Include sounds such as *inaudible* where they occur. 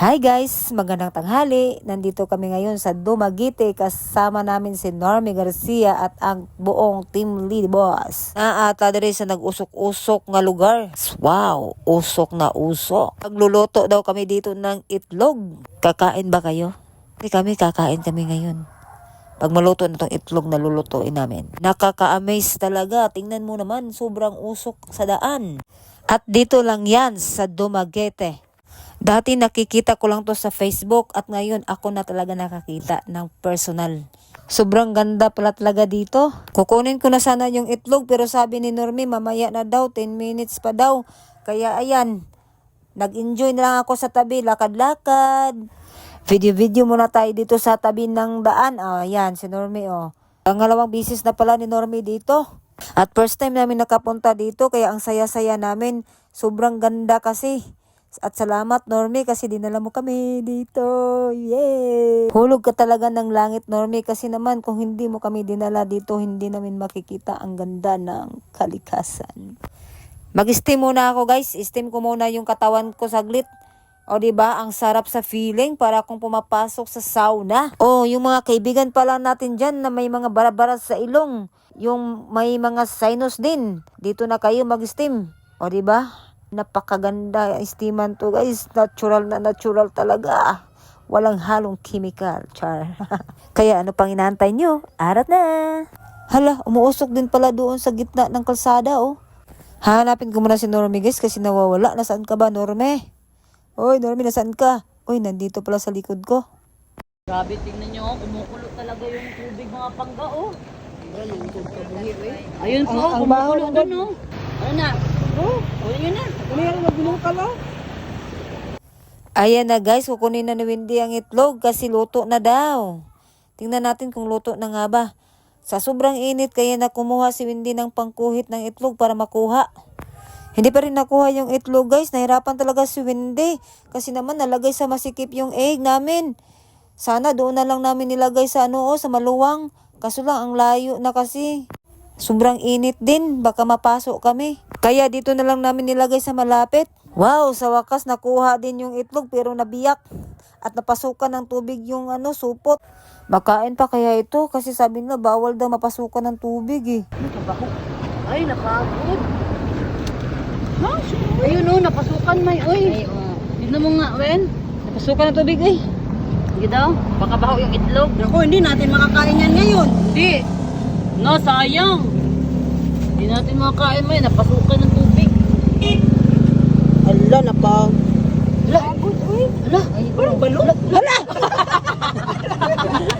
Hi guys, magandang tanghali. Nandito kami ngayon sa Dumaguete kasama namin si Normie Garcia at ang buong team lead boss. Naata diri sa nag-usok-usok nga lugar. Wow, usok na usok. Pagluluto daw kami dito ng itlog. Kakain ba kayo? Hindi kami kakain kami ngayon. Pag maluto na tong itlog na lulutuin namin. Nakaka-amaze talaga. Tingnan mo naman, sobrang usok sa daan. At dito lang yan sa Dumaguete. Dati nakikita ko lang to sa Facebook at ngayon ako na talaga nakakita ng personal. Sobrang ganda pala talaga dito. Kukunin ko na sana yung itlog pero sabi ni Normie mamaya na daw, 10 minutes pa daw. Kaya ayan, nag-enjoy na lang ako sa tabi, lakad-lakad. Video-video muna tayo dito sa tabi ng daan. Ah, ayan, si Normie oh. Ang ngalawang bisis na pala ni Normie dito. At first time namin nakapunta dito kaya ang saya-saya namin. Sobrang ganda kasi. At salamat Normie kasi dinala mo kami dito. Yay! Hulog ka talaga ng langit Normie kasi naman kung hindi mo kami dinala dito hindi namin makikita ang ganda ng kalikasan. Mag-steam muna ako guys. Steam ko muna yung katawan ko saglit. O ba ang sarap sa feeling para kung pumapasok sa sauna. O yung mga kaibigan pala natin diyan na may mga barabara sa ilong. Yung may mga sinus din. Dito na kayo mag-steam. O ba? Napakaganda steaman to guys. Natural na natural talaga. Walang halong chemical, char. *laughs* Kaya ano pang inaantay nyo? Arat na! Hala, umuusok din pala doon sa gitna ng kalsada, oh. Hanapin ko muna si Normie guys kasi nawawala. Nasaan ka ba, Normie? Oy, Normie, nasaan ka? Oy, nandito pala sa likod ko. Grabe, tingnan nyo, oh, kumukulo talaga yung tubig mga pangga, oh. Ayun po, kumukulo doon, oh. Ano na? Oh, oh yun na. Yan, nagulong ka lang? Ayan na guys, kukunin na ni Wendy ang itlog kasi luto na daw. Tingnan natin kung luto na nga ba. Sa sobrang init kaya na kumuha si Wendy ng pangkuhit ng itlog para makuha. Hindi pa rin nakuha yung itlog guys. Nahirapan talaga si Wendy. Kasi naman nalagay sa masikip yung egg namin. Sana doon na lang namin nilagay sa ano oh, sa maluwang. Kaso lang ang layo na kasi. Sobrang init din. Baka mapasok kami. Kaya dito na lang namin nilagay sa malapit. Wow, sa wakas nakuha din yung itlog pero nabiyak. At napasukan ng tubig yung ano, supot. Makain pa kaya ito kasi sabi nila bawal daw mapasukan ng tubig eh. Ay, napagod. Ha? Ayun, oh, napasukan, may, oy. Ay, oh. Tignan mo nga, Wen. Napasukan ng tubig, eh. Hindi daw, baka baho yung itlog. Ako, hindi natin makakain yan ngayon. Hindi. No, sayang. Hindi natin makakain may napasukan ng tubig. Ala, napa. Ala, good, uy. Ala, parang balot. Ala! *laughs* *laughs*